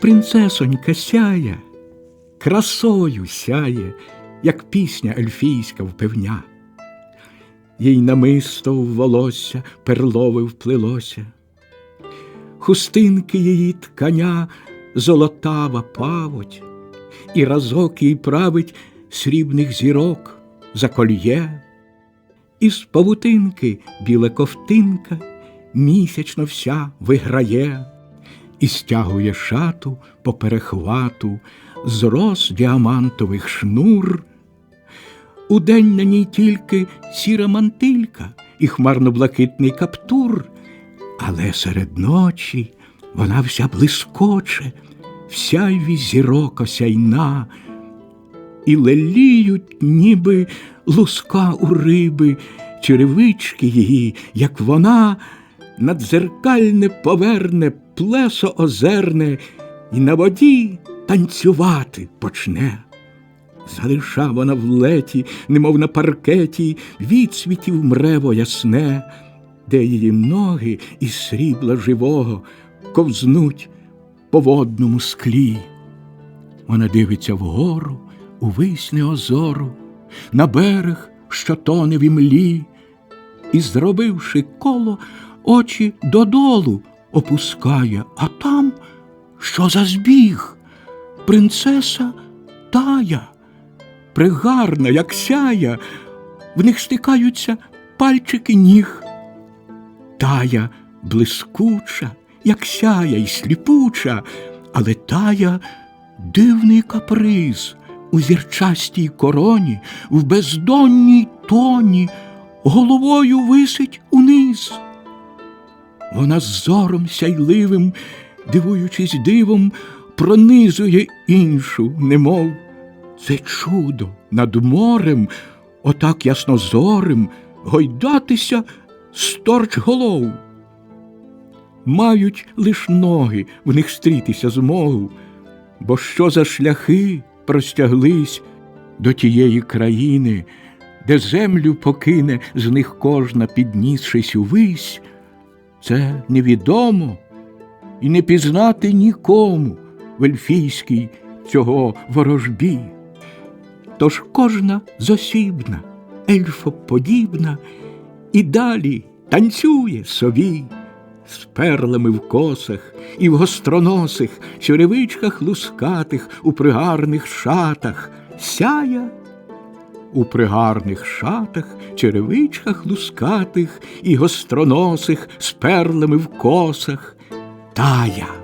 принцесонька сяє, красою сяє, як пісня ельфійська впевня. Їй намисто в волосся перлове вплилося, хустинки її тканя золотава павуть, і разок їй править срібних зірок за кольє, із павутинки біла ковтинка місячно вся виграє і стягує шату по перехвату з роз діамантових шнур. Удень на ній тільки сіра мантилька і хмарно-блакитний каптур, але серед ночі вона вся блискоче, вся й зірок осяйна, і леліють, ніби луска у риби, черевички її, як вона, надзеркальне поверне, плесо озерне, і на воді танцювати почне. Залиша вона в леті, немов на паркеті, відсвітів мрево ясне, де її ноги із срібла живого ковзнуть по водному склі. Вона дивиться вгору, у висне озору, на берег, що тоне в імлі, і, зробивши коло, очі додолу опускає, а там що за збіг? Принцеса тая, пригарна, як сяя, в них стикаються пальчики ніг. Тая блискуча, як сяя й сліпуча, але тая дивний каприз у зірчастій короні, в бездонній тоні, головою висить униз. Вона з зором сяйливим, дивуючись дивом, пронизує іншу, немов це чудо над морем, отак яснозорим, гойдатися сторч голов. Мають лиш ноги в них стрітися змогу, бо що за шляхи простяглись до тієї країни, де землю покине з них кожна, піднісшись увись, це невідомо і не пізнати нікому в ельфійській цього ворожбі. Тож кожна зосібна, ельфоподібна, і далі танцює собі з перлами в косах і в гостроносих черевичках лускатих у пригарних шатах, сяя у пригарних шатах, черевичках лускатих і гостроносих з перлами в косах, тая.